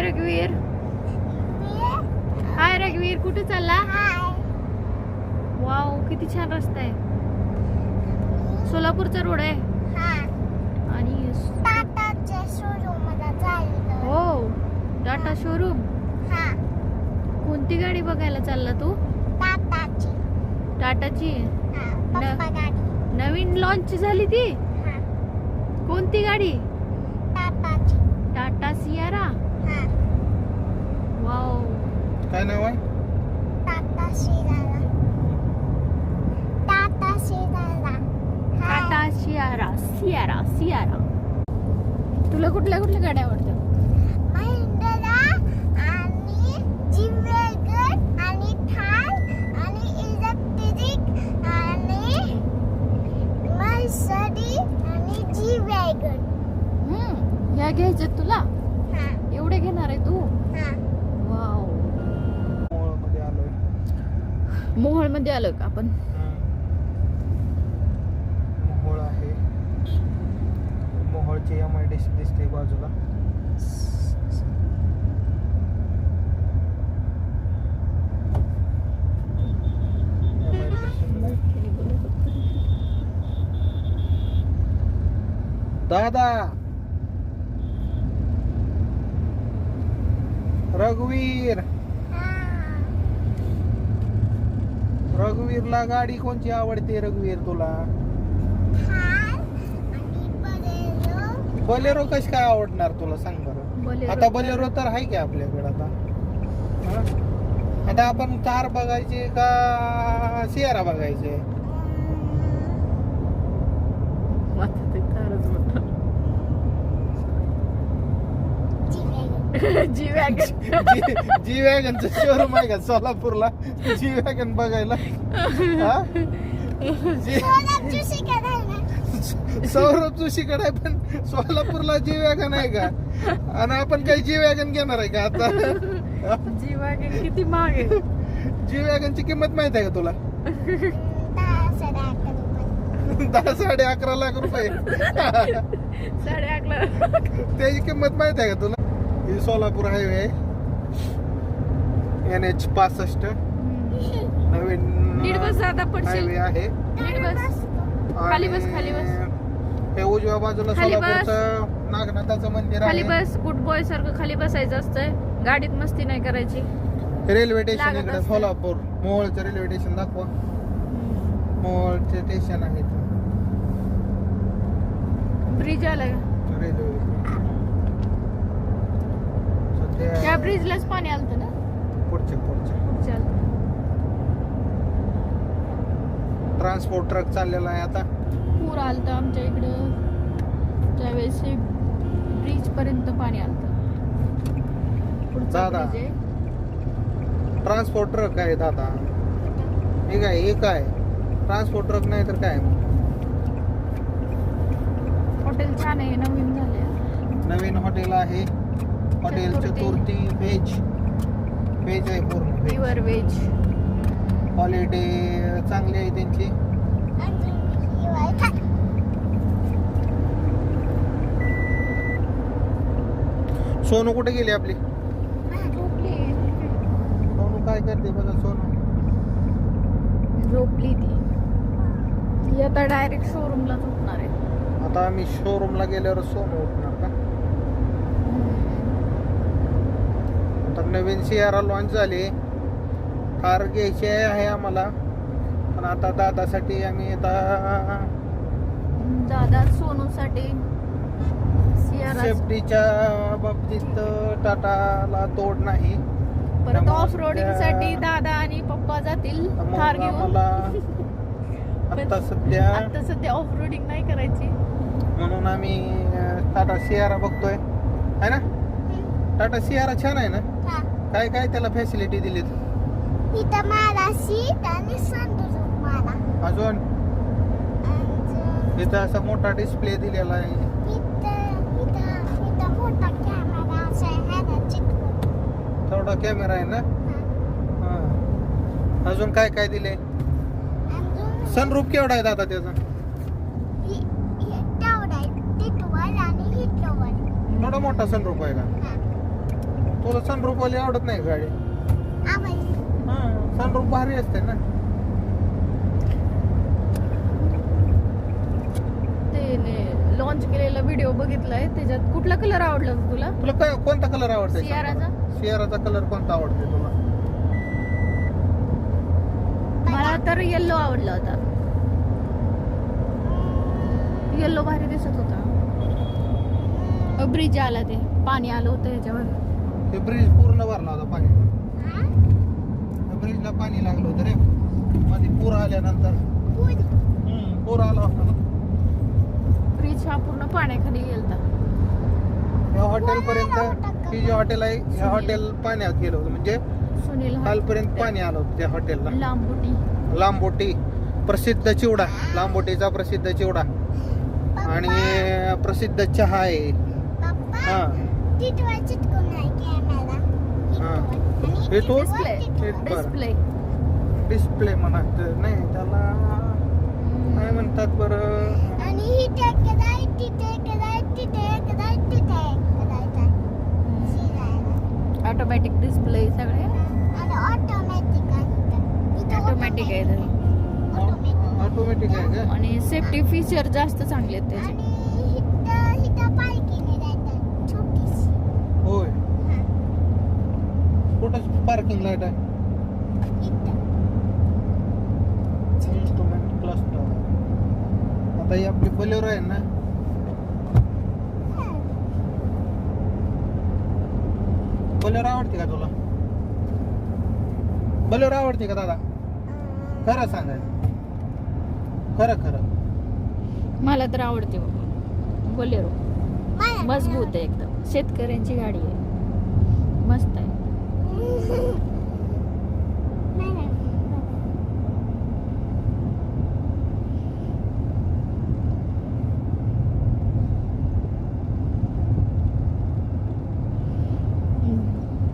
हाय रघुवीर. हाय रघुवीर कुठे चालला? वाव किती छान रस्ता आहे. सोलापूरचा रोड आहे. आणि हो टाटा शोरूम कोणती गाडी बघायला चालला तू? टाटाची. नवीन लॉन्च झाली ती? कोणती गाडी? टाटा सियारा. काय नाव आहे? Tata Sierra Sierra Sierra. तुला कुठल्या कुठल्या गाड्या आवडतात? हम्म ह्या घ्यायच्यात तुला? एवढे घेणार आहे तू वाव मोहोळमध्ये आलोय मोहोळमध्ये आलो का आपण? मोहोळ आहे. मोहोळची एम आय डी सी दिसते बाजूला. दादा! रघुवीर! रघुवीरला गाडी कोणची आवडते रघुवीर तुला बलेरो कशी काय आवडणार तुला सांग बरं. आता बलेरो तर आहे की आपल्याकडे आता? आता आपण कार बघायची का सियारा बघायची आता ते कारच म्हणतात. जी वॅगन जी- वॅगनचं शोरूम आहे का? सोलापूरला? जी वॅगन बघायला? हा? सौरभ जोशीकडे आहे पण सोलापूरला जी वॅगन आहे का? आणि आपण काही जी वॅगन घेणार आहे का आता? जी वॅगन किती महाग आहे? जी वॅगनची किंमत माहीत आहे का तुला? दहा साडे अकरा लाख रुपये. साडे अकरा त्याची किंमत माहीत आहे का तुला? ही सोलापूर हायवे एन एच पासष्ट नवीन नीट बस आता हायवे पडशील आहे बस खाली बस, खाली बस. हे उजव्या बाजूला खाली बस. सोलापूरचं नागनाथाचं मंदिर खाली आहे बस गुड बॉय सारखं खाली बसायचं असतं गाडीत मस्ती नाही करायची रेल्वे स्टेशन लागत इकडे असतं. सोलापूर मोहोळचं रेल्वे स्टेशन दाखवा मोहोळचे स्टेशन आहे इथं. ब्रिज आला का रेल्वे त्या ब्रिजलाच पाणी आलतं ना? पुढचे पुढचे. चल ट्रान्सपोर्ट ट्रक चाललेला आहे आता. पूर आलतं आमच्या इकडं. त्यावेळेस ब्रिज पर्यंत पाणी आलतं. पुढचा दादा. ब्रिज आहे ट्रान्सपोर्ट ट्रक आहे दादा. हे काय हे काय? ट्रान्सपोर्ट ट्रक नाही तर काय? हॉटेल छान आहे नवीन झाले नवीन हॉटेल आहे. हॉटेल चतुर्थी. व्हेज. व्हेज आहे पूर्ण प्युअर व्हेज. हॉलिडे चांगली आहे त्यांची. सोनू कुठे गेली आपली? सोनू काय करते बघा सोनू. झोपली ती. ती आता डायरेक्ट शोरूमला झोपणार आहे. आता आम्ही शोरूमला गेल्यावर सोनू उठणार का आता नवीन सियारा लॉन्च झाली. कार घ्यायची आहे आम्हाला. पण आता दादासाठी आम्ही आता दादा सोनूसाठी सेफ्टीच्या बाबतीत टाटाला तोड नाही. परत ऑफ रोडिंगसाठी दादा आणि पप्पा जातील थार घेऊन. आता सध्या आता सध्या ऑफ रोडिंग नाही करायची. म्हणून आम्ही टाटा सियारा बघतोय. आहे ना? टाटा सियारा छान आहे ना? काय काय त्याला फॅसिलिटी दिलीत? इथं मला सीट आणि संदूक मला. अजून? आणि इथं असा मोठा डिस्प्ले दिलेला आहे. इथं इथं इथं मोठा कॅमेरा असा आहे ना चिटकून थोडा कॅमेरा आहे ना? हा. हा. अजून काय काय दिले? अजून सनरूप केवढा आहे दादा त्याचा? हि- हि- तेवढा आहे. तिथवर आणि हिटवर थोडा मोठा सनरूप आहे का. तुला सनरूफ वाली आवडत नाही गाडी? हा सनरूफ भारी असते ना. ते लॉन्च केलेला व्हिडिओ बघितलाय त्याच्यात कुठला कलर आवडला होता तुला? तुला काय कोणता कलर आवडते सियाराचा? सियाराचा कलर कोणता आवडते तुला? मला तर येल्लो आवडला होता. येल्लो भारी दिसत होता. ब्रिज आला ते पाणी आलं होतं ह्याच्यावर ते ब्रिज पूर्ण भरला होता पाणी. ब्रिजला पाणी लागलं होतं रे. मध्ये पूर आल्यानंतर. हम्म, पूर आला होता ना. ब्रिज हा पूर्ण पाण्याखाली गेलता. या हॉटेल पर्यंत ही जे हॉटेल आहे ह्या हॉटेल पाण्यात गेलं होतं. म्हणजे सुनील हा- कालपर्यंत पाणी आलं होतं त्या हॉटेलला लांबुटी. लांबोटी. प्रसिद्ध चिवडा. लांबोटीचा प्रसिद्ध चिवडा. आणि प्रसिद्ध चहा आहे. हा. हा. आणि हे तो? डिस्प्ले. डिस्प्ले डिस्प्ले म्हणत नाही त्याला काय म्हणतात बरं? आणि. ऑटोमॅटिक डिस्प्ले सगळे? आणि ऑटोमॅटिक आहे ऑटोमॅटिक आहे तरी Automatic. ऑटोमॅटिक आहे का? आणि सेफ्टी फीचर जास्त चांगले आहेत त्याचे आणि इथं इथं पार्किंग आहे इथं. छोटीशी होय हा. कुठं पार्किंग लाइट आहे. इथं. इन्स्ट्रुमेंट क्लस्टर आता ही आपली बोलेरो आहे ना? हा. बोलेरो आवडते का तुला? बोलेरो आवडते का दादा? खरं सांगाय. खरं खरं. मला तर आवडते बोलेरो. मजबूत आहे एकदम. शेतकऱ्यांची गाडी आहे. मस्त. नाही, नाही.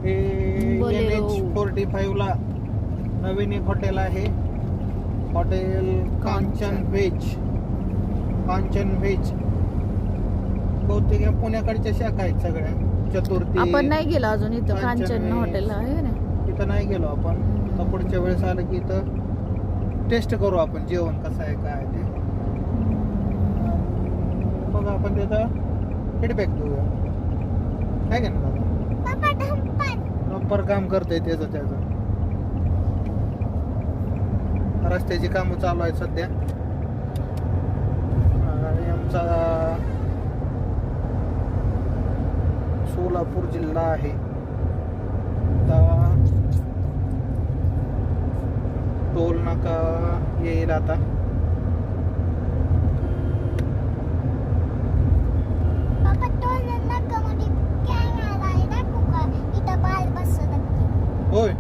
हे फोर्टी ला नवीन एक हॉटेल आहे. Hotel Kanchan veg. Kanchan veg. बहुतेक पुण्याकडच्या शाखा आहेत सगळ्या. चतुर्थी. आपण नाही गेलो अजून इथं. कांचन. हॉटेल आहे तिथं नाही गेलो आपण. आता पुढच्या वेळेस आलं की इथं टेस्ट करू आपण जेवण कसं आहे काय आहे ते. बघा आपण त्याचा फीडबॅक देऊया. काय का ना दादा. प्रॉपर काम करतोय त्याचं त्याचं. रस्त्याची कामं चालू आहेत सध्या. आणि आमचा सोलापूर जिल्हा आहे आता टोल नाका येईल आता बाबा टोल नाकामध्ये कॅमेरा आहे दाखवू का इथं बाल बसत होय.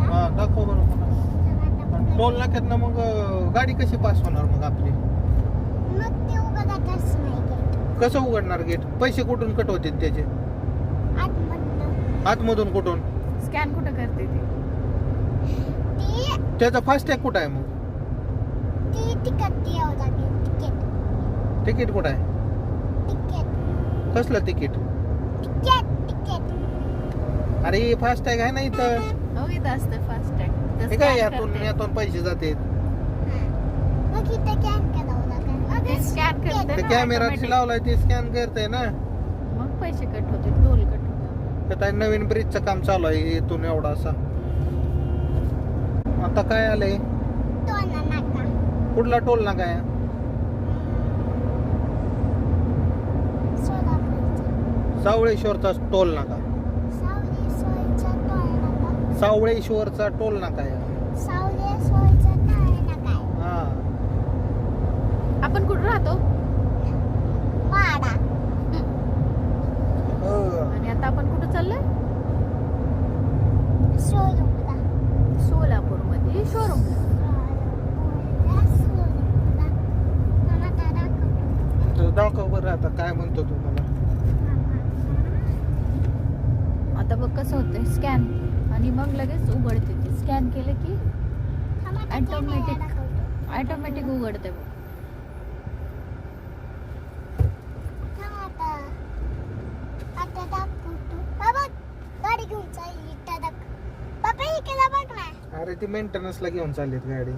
हा दाखव बरं मला. टोल नाक्यातनं मग अं, गाडी कशी पास होणार मग आपली? मग कसं उघडणार गेट पैसे कुठून कट होतील त्याचे? आतमधनं. कुठून? स्कॅन कुठं करते ते? त्याचा फास्टॅग कुठं आहे मग? ते तिकट यावं लागेल तिकीट तिकीट कुठं आहे? तिकीट कसलं तिकीट? तिकीट तिकीट अरे फास्टॅग आहे ना इथं. हो इथं असतं फास्ट टॅग हे काय यातून यातून पैसे जाते मग इथं कॅन करावं लागेल. मग ते scan करते. ते ना, कॅमेरा automatic. लावलाय ते स्कॅन करते ना. मग पैसे कट होते टोल कट होते नवीन ब्रिजचं काम चालू आहे इथून एवढा असा. आता काय आलंय? कुठला टोल ना काय सावळेश्वरचा टोल नाका सावली सोयीचा टोल नाका सावळेश्वरचा टोल नाका. हा. आपण कुठं राहतो? हो. आणि आता आपण कुठं चाललोय? दादा तर दाखव बरं आता काय म्हणतो तू मला. आता बघ कसं होतंय. स्कॅन आणि मग लगेच उघडते ते. स्कॅन केलं की Automatic. ऑटोमॅटिक उघडते बघ. आता. आता दाखवतो. बाबा घेऊन चालली इथं दाख पप्पा इकडे बघ ना अरे ती मेंटेनन्सला घेऊन चाललीत गाडी.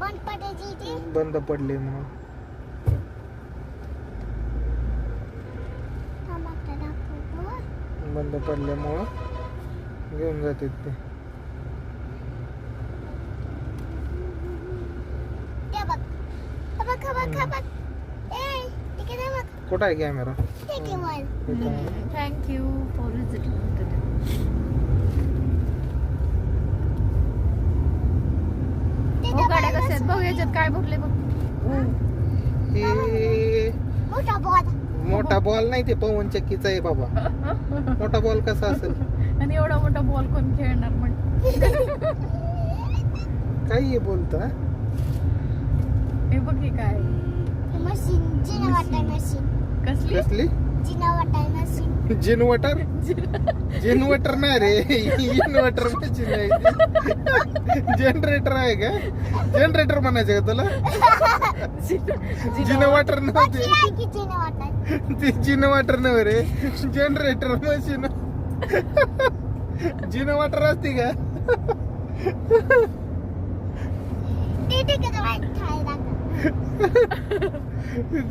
बंद पडायची ती? बंद पडली म्हणून. बंद पडल्यामुळं घेऊन जातात ते. ते बघ. बघ बघ बघ. ए तिकडे बघ. कुठं आहे कॅमेरा? थँक्यू फॉर विजिटिंग ते हो गाड्या डब्याला कशा आहेत? बघ याच्यात काय भरले बघ. हे मोठा बॉल. मोठा बॉल नाही ते पवन चक्कीचा आहे बाबा. मोठा बॉल कसा असेल? आणि एवढा मोठा बॉल कोण खेळणार म्हण. काही बोलता हे? बघ हे काय. मशीन जिना वाटाय मशीन. कसली? कसली? जिनवटर जिनवटर नाही रे. इन्व्हर्टर मशीन आहे. जनरेटर आहे का? जनरेटर म्हणायचं का तुला? जिनवटर नव्हते. जिना ते जिनवटर नव्हे रे. Generator machine. जिनवटर असते का?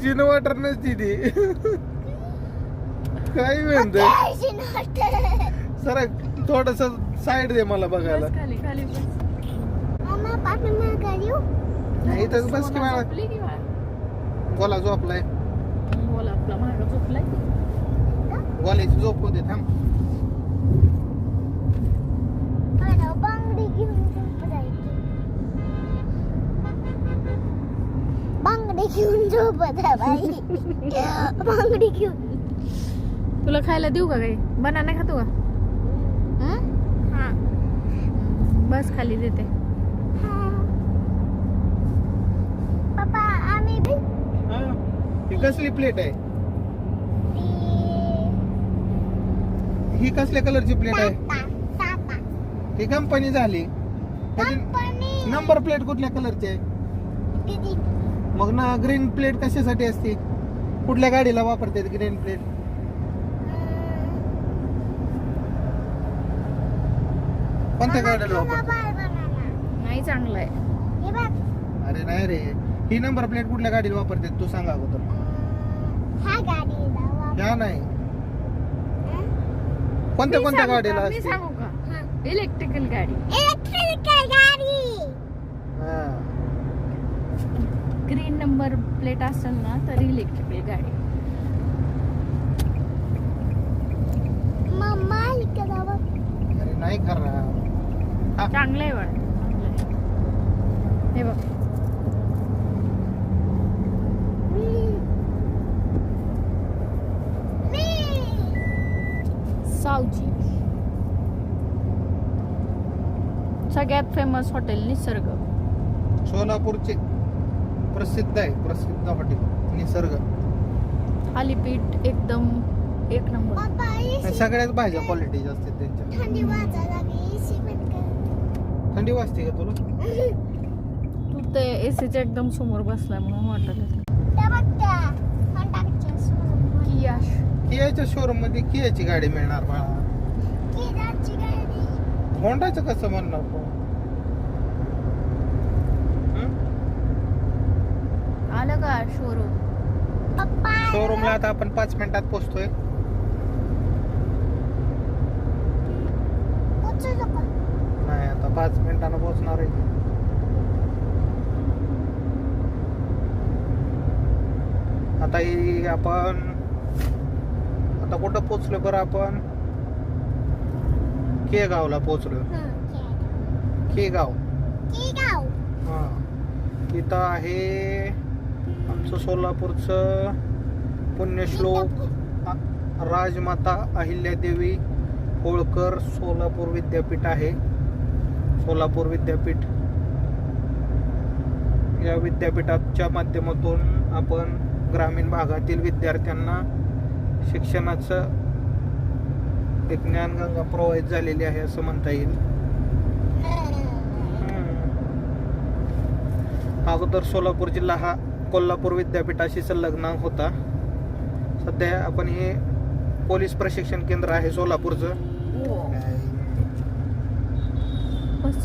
जिनवटर नसती ती. काय म्हणत? सर थोडस साईड दे मला बघायला. खाली खाली येऊ नाही इथंच बस की मला? गोला झोपलाय? बोल आपला माग झोपलाय. गोल्याची झोप होते थांब. बांगडी घेऊन झोपत आहे बाई. बांगडी घेऊन तुला खायला देऊ का काही? बनाना खातो का? हं? हा. बस खाली देते. हा. ही. कसली प्लेट आहे? ही कसल्या कलरची प्लेट आहे? ही कंपनी झाली. त्याची नंबर प्लेट कुठल्या कलरची आहे? मग ना ग्रीन प्लेट कशासाठी असते? कुठल्या गाडीला वापरतात ग्रीन प्लेट कोणत्या गाडीला वापरतात नाही चांगलं आहे अरे नाही रे. ही नंबर प्लेट कुठल्या गाडीला वापरतात तू सांगा अगोदर. ह्या गाडीला वापर- ह्या नाही. कोणत्या कोणत्या गाडीला का? मी असते? सांगू का? हा. इलेक्ट्रिकल गाडी. इलेक्ट्रिकल गाडी. हा. ग्रीन नंबर प्लेट असेल ना तर इलेक्ट्रिकल गाडी. अरे नाही खरं. चांगलं आहे आहे हे बघ. सावजी. सगळ्यात फेमस हॉटेल निसर्ग. सोलापूरचे प्रसिद्ध आहे प्रसिद्ध हॉटेल निसर्ग. थालीपीठ एकदम एक नंबर. सगळ्याच भाज्या क्वालिटी असतात त्यांच्या. थंडी वाजते का तुला? तू ते एसीच्या एकदम समोर बसलाय म्हणून वाटत कियाच्या शोरूममध्ये कियाची गाडी मिळणार बाळा. होंडाचं कसं म्हणणार तू? हं? आलं का शोरूम शोरूमला आता आपण पाच मिनिटात पोहोचतोय पोचू मिनिटानं पोहोचणार आहे. आता ही आपण आता कुठं पोहोचलो बरं आपण? केगावला पोहोचलो. केगाव. की गाव हा. इथं आहे आमचं सोलापूरचं पुण्यश्लोक राजमाता अहिल्यादेवी होळकर सोलापूर विद्यापीठ आहे. सोलापूर विद्यापीठ. या विद्यापीठाच्या माध्यमातून आपण ग्रामीण भागातील विद्यार्थ्यांना शिक्षणाचं एक ज्ञानगंगा प्रवाहित झालेली आहे असं म्हणता येईल. अगोदर सोलापूर जिल्हा हा कोल्हापूर विद्यापीठाशी संलग्न होता. सध्या आपण हे पोलीस प्रशिक्षण केंद्र आहे सोलापूरचं.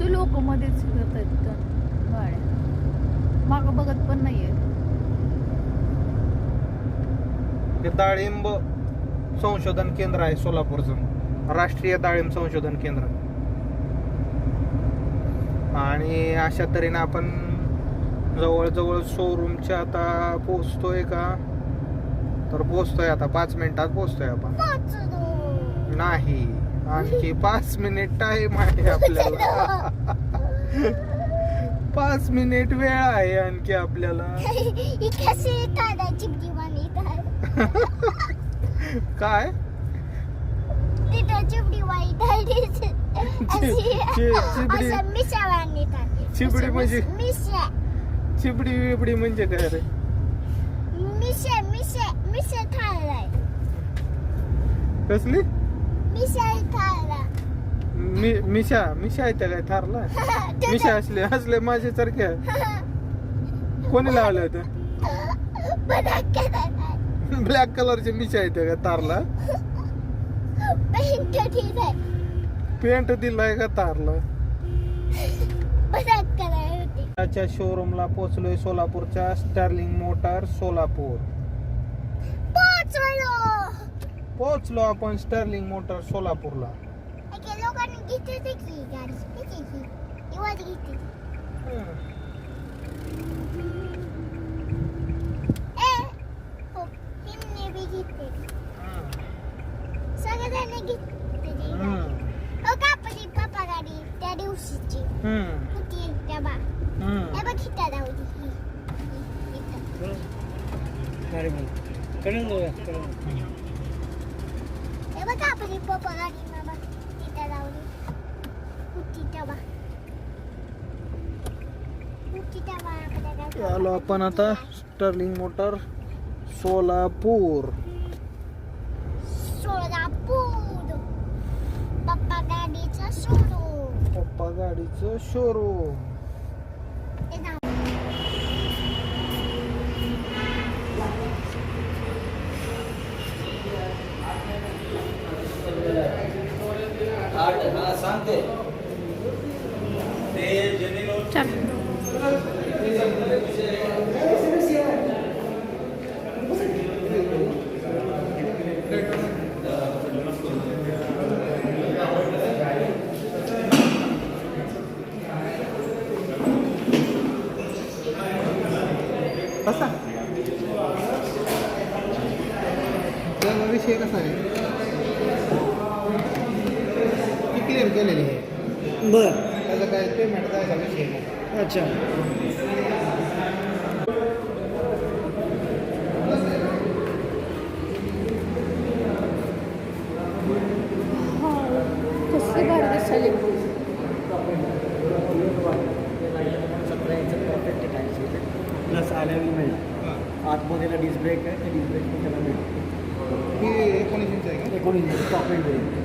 बस लोक मध्येच फिरत आहेत इथं गाड्या. माग बघत पण नाहीये. हे डाळिंब संशोधन केंद्र आहे सोलापूरचं. राष्ट्रीय डाळिंब संशोधन केंद्र. आणि अशा तऱ्हेने आपण जवळजवळ शोरूमच्या आता पोहोचतोय का? तर पोहोचतोय आता. पाच मिनिटात पोहोचतोय आपण. नाही. आणखी पाच मिनिट टाइम आहे आपल्याला. पाच मिनिट वेळ आहे आणखी आपल्याला. काय? चिपडी म्हणजे? चिपडी बिबडी म्हणजे काय रे? कसली? मी मिशा मिशा त्या काय थारला? मिशा असले असले माझे सारखे कोणी लावलं होतं? ब्लॅक कलरचे मिशा आहेत का तारला पेंट दिलाय का तारला त्याच्या शोरूमला पोहोचलोय सोलापूरच्या स्टर्लिंग मोटार सोलापूर. पोचलो पोहोचलो आपण स्टर्लिंग मोटार सोलापूरला. एके लोकांनी घेतली होती की गाडी किती की इवाज घेतली ए हो हिमने बी घेतली सगळ्यांनी घेतली हो का आपली पप्पा गाडी त्या दिवशीची होती डबा हे बघ हिता जाऊ हे बघ आपली पप्पा गाडी बाबा हिता लावली होती डबा होती डबा आपल्या गाडी आलो आपण आता स्टर्लिंग मोटार सोलापूर सोलापूर पप्पा गाडीचा शोरूम पप्पा गाडीचं शोरूम ते चल कसा विषय कसा आहे ती क्लिअर केलेली आहे बर त्याचा काय पेमेंट जायचा विषय नाही अच्छा। कसली गाडी दिसायली प्लस आल्यावी मिळेल आतमध्येला डिस्क ब्रेक आहे ते डिस्क ब्रेक पण त्याला मिळेल ही एकोणीस इंच आहे का एकोणीस टॉप एंड मिळेल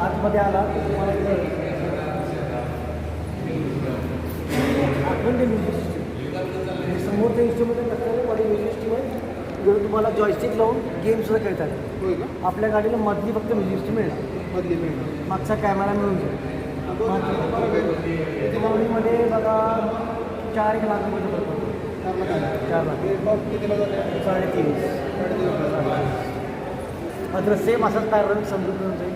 आतमध्ये आला तर तुम्हाला म्युझिक सिस्टीम समोरच्या इन्स्ट्रुमेंट असल्याने मध्ये म्युझिक सिस्टीम आहे जर तुम्हाला जॉयस्टिक लावून गेम सुद्धा खेळतात होय का? आपल्या गाडीला मधली फक्त म्युझिक सिस्टीम मिळेल बदली मिळणार. मागचा कॅमेरा मिळून जाईल. मध्ये बघा चार एक लाख रुपये पडतो चार लाख. साडेतीस. मात्र सेम असाच पॅरल समजून मिळून जाईल.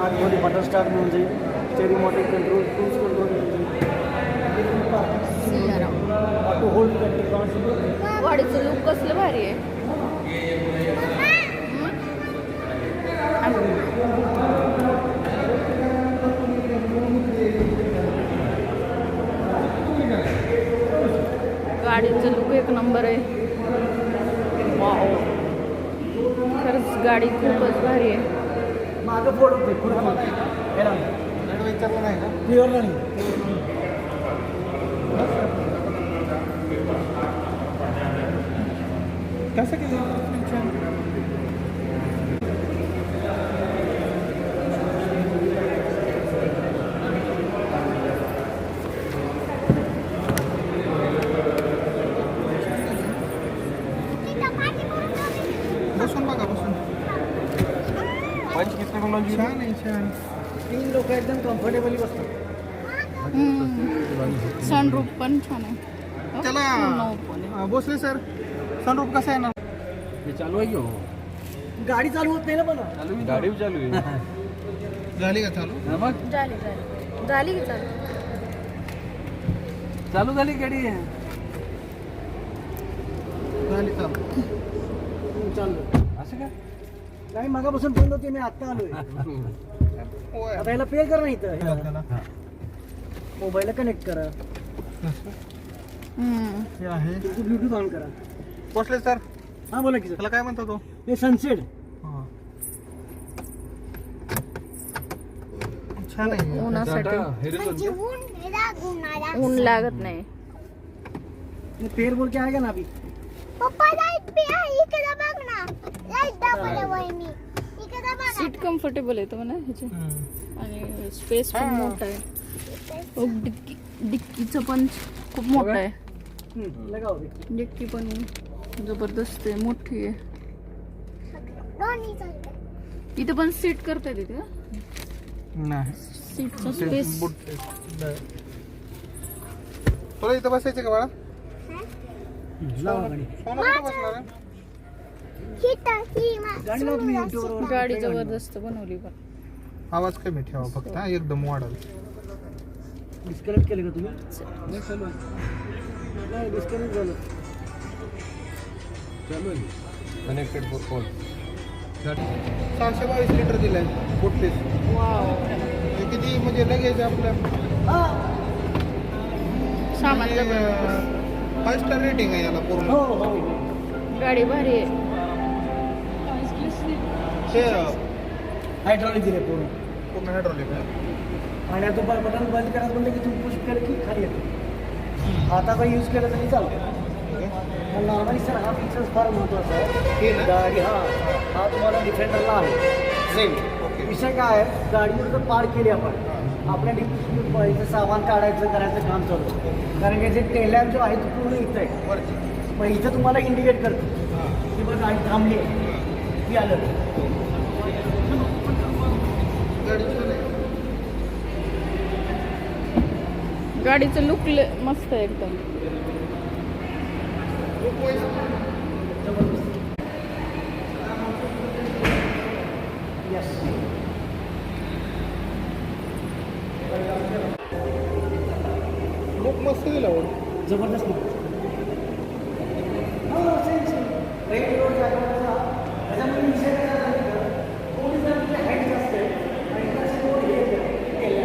आतमध्ये बटन स्टार्ट मिळून जाईल. Steering motor control cruise control मिळून जाईल गाडीचं लुक कसलं भारी आहे गाडीचं लुक एक नंबर आहे वाव खरंच गाडी खूपच भारी आहे मागं फोड होते पुढे रेट विचारलं नाही. का प्युअरला नाही कसं केलं छान तिथं पाठी बसून बघा बसून छान आहे छान तीन लोक एकदम कम्फर्टेबली बसतात सनरूप पण छान आहे त्याला पूर्ण open आहे. अं, भोसले सर। सनरूप कसा आहे ना चालू आहे की हो? गाडी चालू होत नाही ना पण गाडी चालू आहे. झाली का चालू? हा मग झाली झाली. झाली की चालू. चालू झाली गाडी. झाली चालू. चाललो असं का? नाही मागापासून बंद होते मी आत्ता आलोय. होय. आता याला पे करा नाही इथं. त्याला. मोबाईलला कनेक्ट करा. हम्म. हे आहे. ब्लूटूथ ऑन करा. भोसले सर. हा बोला की सर. त्याला काय म्हणतो तो? हे सनसेट हा. छान आहे. उन्हासाठी म्हणजे ऊन लागत नाही. पेर बोल के आएगा ना अभी? पप्पा लाइट बी आहे. इकडे बघ ना. लाइट इकडे बघा. सीट कम्फर्टेबल आहे तो ना ह्याचे. आणि स्पेस पण हा. मोठा आहे. ओ, डिक्की डिक्कीचं पण खूप मोठं आहे. अभी. डिक्की पण जबरदस्त आहे मोठी आहे. इथे पण सीट करता येते का नाही. सीटचा स्पेस. तुला इथं बसायचं का बाळा? गाडी. ही ही जबरदस्त बनवली पण. आवाज कमी ठेवा फक्त एकदम वाढल. डिस्कनेक्ट केले का तुम्ही? नाही डिस्कनेक्ट झालं. कनेक्टेड फॉर कॉल सहाशे बावीस लिटर दिलंय फुटलीस. हे किती म्हणजे लगेच आपल्या सामान फाईव्ह स्टार रेटिंग आहे याला पूर्ण. हो हो. गाडी भारी आहे. हे हायड्रॉलिक दिले पूर्ण. पूर्ण हायड्रॉलिक आहे. आणि आता बटन बंद करायचं म्हणलं की तुम्ही पुश केलं की खाली येतो. हाताचा यूज केला तरी चालतं नॉर्मली सर हा फीचर्स फार महत्त्वाचा आहे. हे ना? गाडी हा हा तुम्हाला डिफेंडरला आहे सेम ओके. विषय काय आहे? गाडी जर पार्क केली आपण आपल्या इथं सामान काढायचं करायचं काम चालू. कारण की जे टेलॅम्प जो आहे तो पूर्ण इथं आहे. मग इथं तुम्हाला इंडिकेट करतो. की बघ गाडी थांबली आहे. की आलं. गाडीचं लुक मस्त आहे एकदम खूप वय- यस खूप मस्त दिला हो जबरदस्त हो सेम सेम रेड रोड जागा त्याच्यामध्ये विषय काय झाला माहिती का? थोडी जर आपली height जास्त आहे आणि इकडचे रोड हे केले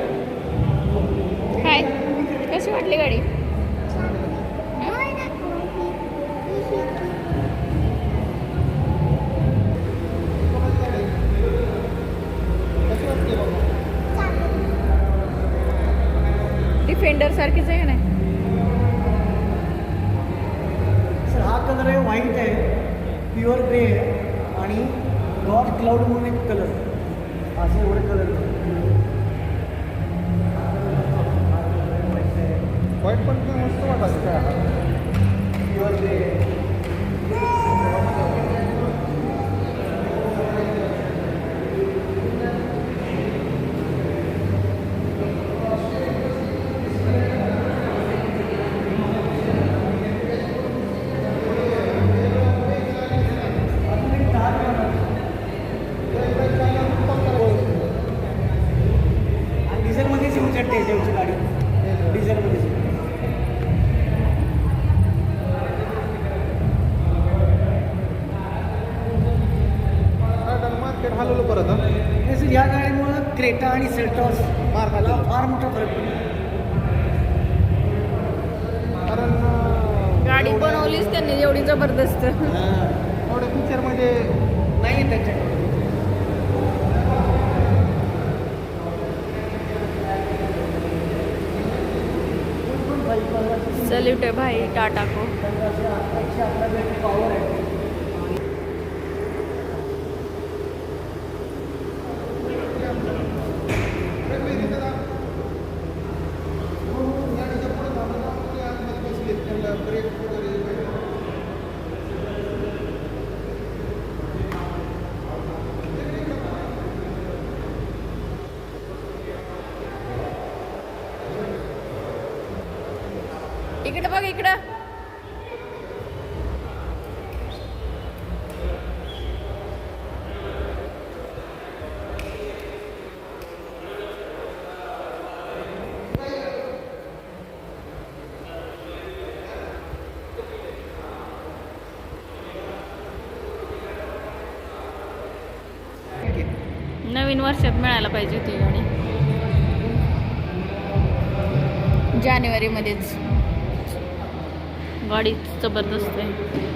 काय कशी वाटली गाडी होय ना? ही- ही- ही- कशी वाटते बाबा चालतं. डिफेंडर सारखीच आहे नाही? सर हा कलर आहे व्हाईट आहे प्युअर ग्रे आहे. आणि गॉड क्लाउड म्हणून शकते याच्यावरची गाडी. डिझेलमध्येच मार्केट हलवलं परत हा? या गाडीमुळं क्रेटा आणि सेल्टॉस मार मला खाल्ला फार मोठा फरक पडला. कारण गाडी बनवलीच त्यांनी एवढी जबरदस्त. ఉంటే భాయ్ టాటాకు इकडे बघ इकडं. नवीन वर्षात मिळायला पाहिजे होती गाडी जानेवारीमध्येच. गाडी जबरदस्त आहे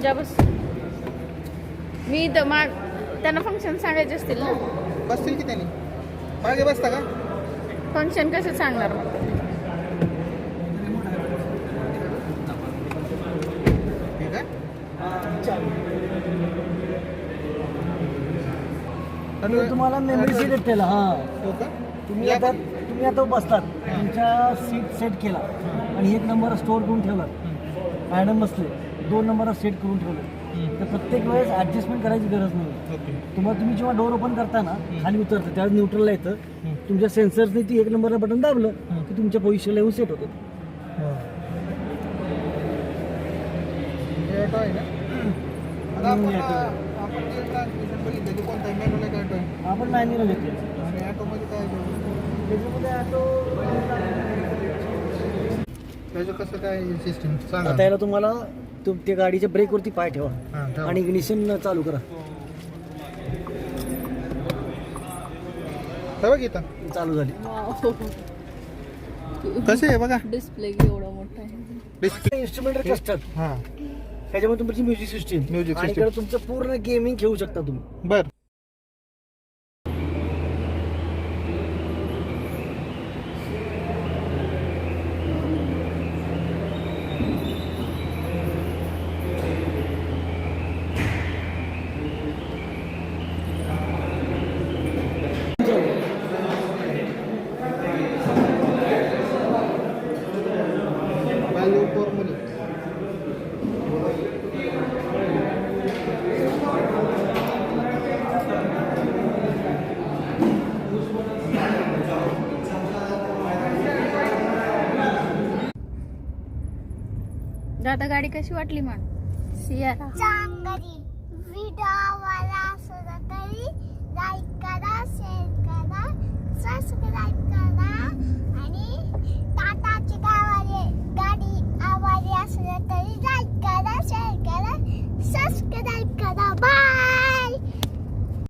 जा बस मी इथं मा त्यांना फंक्शन सांगायचे असतील ना. बसतील की त्यांनी? मागे बसता का? फंक्शन कसं सांगणार मग? ठीक आहे. तर तुम्हाला मेमरी सीट त्याला हा हो. का तुम्ही आता? तुम्ही आता बसतात तुमच्या सीट सेट केला. आणि एक नंबर स्टोअर करून ठेवला मॅडम बसले. दोन नंबर सेट करून ठेवले. तर प्रत्येक वेळेस ऍडजस्टमेंट करायची गरज नाही. ओके. तुम्हाला तुम्ही जेव्हा डोर ओपन करता ना खाली उतरतं त्यावेळेस न्यूट्रलला येतं तुमच्या सेन्सर्सने ती एक नंबरला बटन दाबलं की तुमच्या पोझिशनला येऊन सेट होतं. हे आपण मॅन्युअल घेतलं? त्याच्यामध्ये ऑटो त्याचं कसं काय सिस्टम सांगा. आता याला तुम्हाला तुम त्या गाडीच्या ब्रेकवरती पाय ठेवा. हां, ठेवा. आणि इग्निशन चालू करा. हे बघ इथं. चालू झाली. कसं आहे बघा. डिस्प्ले एवढा मोठा आहे. डिस्प्ले इन्स्ट्रुमेंट हां. त्याच्यामध्ये तुमची म्युझिक सिस्टीम Music आणि system. इकडे तुमचं पूर्ण गेमिंग खेळू शकता तुम्ही. बर व्हॅल्यू फॉर मनी दादा गाडी कशी वाटली मान सियारा